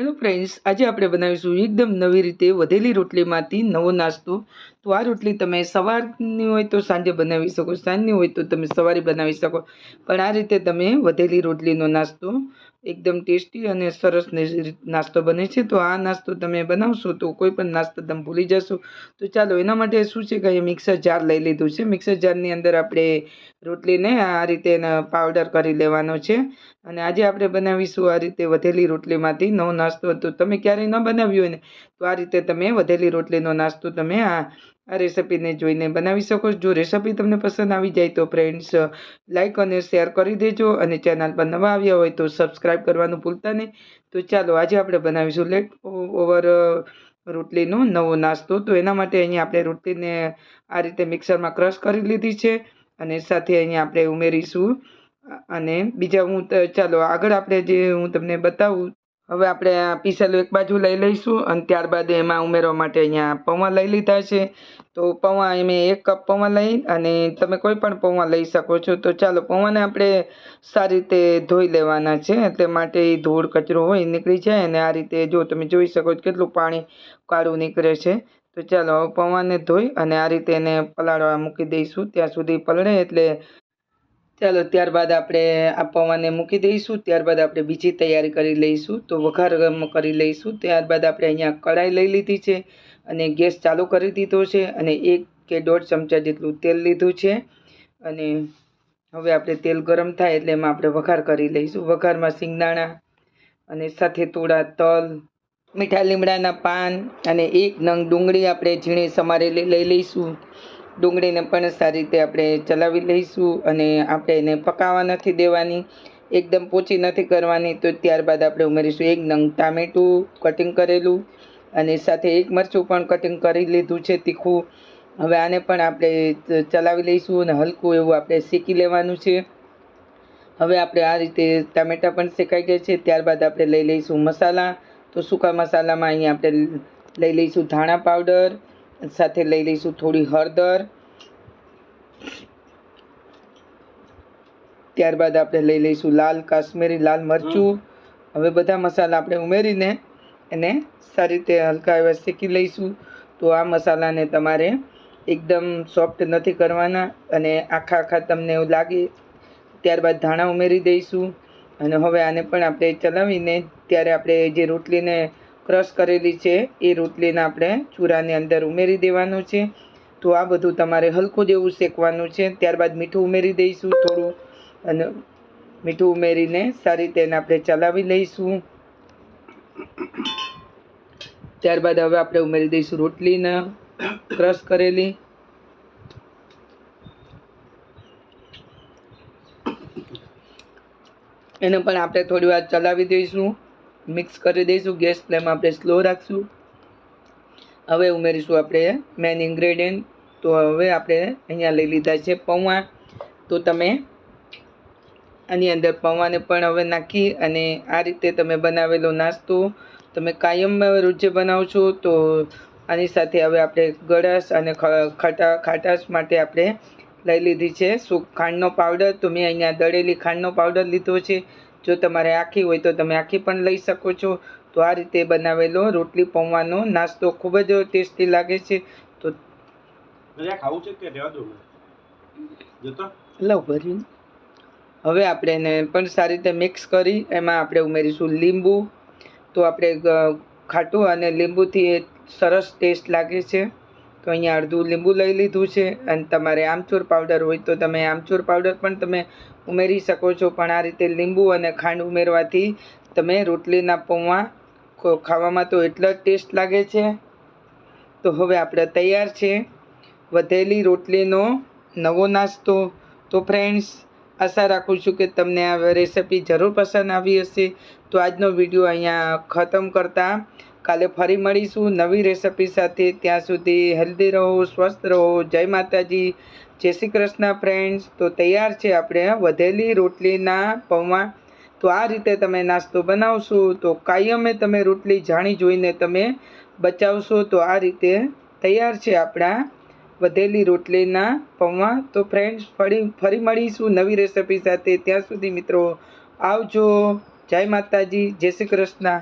Hello friends આજે આપણે બનાવીશું એકદમ નવી રીતે વધેલી રોટલીમાંથી નવો નાસ્તો. તો આ રોટલી તમે સવારની હોય તો સાંજે બનાવી શકો, સાંજની હોય તો તમે સવારે બનાવી શકો. પણ આ રીતે તમે વધેલી રોટલીનો નાસ્તો એકદમ ટેસ્ટી અને સરસ નાસ્તો બને છે. તો આ નાસ્તો તમે બનાવશો તો કોઈ પણ નાસ્તો તમે ભૂલી જશો. તો ચાલો એના માટે શું છે કે મિક્સર જાર લઈ લીધું છે. મિક્સર જારની અંદર આપણે રોટલીને આ રીતે પાવડર કરી લેવાનો છે. અને આજે આપણે બનાવીશું આ રીતે વધેલી રોટલીમાંથી નવો નાસ્તો. તો તમે ક્યારેય ન બનાવ્યું હોય ને, તો આ રીતે તમે વધેલી રોટલીનો નાસ્તો તમે આ આ રેસિપીને જોઈને બનાવી શકો છો. જો રેસિપી તમને પસંદ આવી જાય તો ફ્રેન્ડ્સ લાઇક અને શેર કરી દેજો અને ચેનલ પર નવા આવ્યા હોય તો સબસ્ક્રાઈબ કરવાનું ભૂલતા નહીં. તો ચાલો આજે આપણે બનાવીશું લેટ ઓવર રોટલીનો નવો નાસ્તો. તો એના માટે અહીંયા આપણે રોટલીને આ રીતે મિક્સરમાં ક્રશ કરી લીધી છે અને સાથે અહીંયા આપણે ઉમેરીશું. અને બીજા હું, ચાલો આગળ આપણે જે હું તમને બતાવું હવે આપણે આ પીસેલું એક બાજુ લઈ લઈશું અને ત્યારબાદ એમાં ઉમેરવા માટે અહીંયા પૌવા લઈ લીધા છે. તો પૌવા મેં એક કપ પૌવા લઈ અને તમે કોઈ પણ પૌવા લઈ શકો છો. તો ચાલો પૌવાને આપણે સારી રીતે ધોઈ લેવાના છે એટલે માટે ધૂળ કચરો હોય નીકળી જાય અને આ રીતે જો તમે જોઈ શકો છો કેટલું પાણી કાળું નીકળે છે. તો ચાલો હવે પૌવાને ધોઈ અને આ રીતે એને પલાળવા મૂકી દઈશું. ત્યાં સુધી પલળે એટલે ચાલો, ત્યારબાદ આપણે આ પૌવાને મૂકી દઈશું. ત્યારબાદ આપણે બીજી તૈયારી કરી લઈશું. તો વઘાર કરી લઈશું. ત્યારબાદ આપણે અહીંયા કઢાઈ લઈ લીધી છે અને ગેસ ચાલુ કરી દીધો છે અને એક કે દોઢ ચમચા જેટલું તેલ લીધું છે. અને હવે આપણે તેલ ગરમ થાય એટલે એમાં આપણે વઘાર કરી લઈશું. વઘારમાં સિંગદાણા અને સાથે થોડા તલ, મીઠા લીમડાના પાન અને એક નંગ ડુંગળી આપણે ઝીણી સમારેલી લઈ લઈશું. ડુંગળીને પણ સારી રીતે આપણે ચલાવી લઈશું અને આપણે એને પકાવવા નથી દેવાની, એકદમ પોચી નથી કરવાની, તો ત્યારબાદ આપણે ઉમેરીશું એક નંગ ટામેટું કટિંગ કરેલું અને સાથે એક મરચું પણ કટિંગ કરી લીધું છે તીખું. હવે આને પણ આપણે ચલાવી લઈશું અને હલકું એવું આપણે શેકી લેવાનું છે. હવે આપણે આ રીતે ટામેટાં પણ શેકાઈ ગયા છે, ત્યારબાદ આપણે લઈ લઈશું મસાલા. તો સૂકા મસાલામાં અહીંયા આપણે લઈ લઈશું ધાણા પાવડર સાથે લઈ લઈશું થોડી હળદર. ત્યારબાદ આપણે લઈ લઈશું લાલ કાશ્મીરી લાલ મરચું. હવે બધા મસાલા આપણે ઉમેરીને એને સારી રીતે હલકા એવા શેકી લઈશું. તો આ મસાલાને તમારે એકદમ સોફ્ટ નથી કરવાના અને આખા આખા તમને એવું લાગે. ત્યારબાદ ધાણા ઉમેરી દઈશું. અને હવે આને પણ આપણે ચલાવીને ત્યારે આપણે જે રોટલીને ક્રશ કરેલી છે, એ રોટલીને આપણે ચૂરાની અંદર ઉમેરી દેવાનું છે. તો આ બધું તમારે હલકું જેવું શેકવાનું છે. ત્યારબાદ મીઠું ઉમેરી દઈશું થોડું અને મીઠું ઉમેરીને સારી રીતે એને આપણે ચલાવી લઈશું. ત્યારબાદ હવે આપણે ઉમેરી દઈશું રોટલીને ક્રશ કરેલી. એને પણ આપણે થોડી વાર ચલાવી દઈશું. મિક્સ કરી દઈશું. ગેસ ફ્લેમ આપણે સ્લો રાખશું. હવે ઉમેરીશું આપણે મેન ઇન્ગ્રેડિયન્ટ. તો હવે આપણે અહીંયા લઈ લીધા છે પૌવા. તો તમે આની અંદર પૌવાને પણ હવે નાખી અને આ રીતે તમે બનાવેલો નાસ્તો. તમે કાયમ રોજે બનાવો છો, તો આની સાથે હવે આપણે ગળાશ અને ખટા, ખાટાશ માટે આપણે લઈ લીધી છે. શું ખાંડનો પાવડર તો મેં અહીંયા દળેલી ખાંડનો પાવડર લીધો છે. જો તમારે આખી હોય તો તમે આખી પણ લઈ શકો છો. તો આ રીતે બનાવેલો રોટલી પૌવાનો નાસ્તો ખૂબ જ ટેસ્ટી લાગે છે. તો ખાવું છે કે રહેવા દો જતો? લવ ભર્યું હવે આપણે એને પણ સારી રીતે મિક્સ કરી એમાં આપણે ઉમેરીશું લીંબુ. તો આપણે ખાટું અને લીંબુથી સરસ ટેસ્ટ લાગે છે. તો અહીંયા અડધું લીંબુ લઈ લીધું છે અને તમારે આમચૂર પાવડર હોય તો તમે આમચૂર પાવડર પણ તમે ઉમેરી શકો છો. પણ આ રીતે લીંબુ અને ખાંડ ઉમેરવાથી તમે રોટલીના પૌવા ખાવામાં તો એટલો ટેસ્ટ લાગે છે. તો હવે આપણે તૈયાર છે વધેલી રોટલીનો નવો નાસ્તો. તો ફ્રેન્ડ્સ, આશા રાખું છું કે તમને આ રેસિપી જરૂર પસંદ આવી હશે. તો આજનો વીડિયો અહીંયા ખતમ કરતા કાલે ફરી મળીશું નવી રેસિપી સાથે. ત્યાં સુધી હેલ્ધી રહો, સ્વસ્થ રહો. જય માતાજી. જય શ્રી કૃષ્ણ ફ્રેન્ડ્સ. તો તૈયાર છે આપણે વધેલી રોટલીના પૌવા. તો આ રીતે તમે નાસ્તો બનાવશો. તો કાયમે તમે રોટલી જાણી જોઈને તમે બચાવશો. તો આ રીતે તૈયાર છે આપણા વધેલી રોટલીના પૌવા. તો ફ્રેન્ડ્સ, ફરી ફરી મળીશું નવી રેસિપી સાથે. ત્યાં સુધી મિત્રો આવજો. જય માતાજી. જય શ્રી કૃષ્ણ.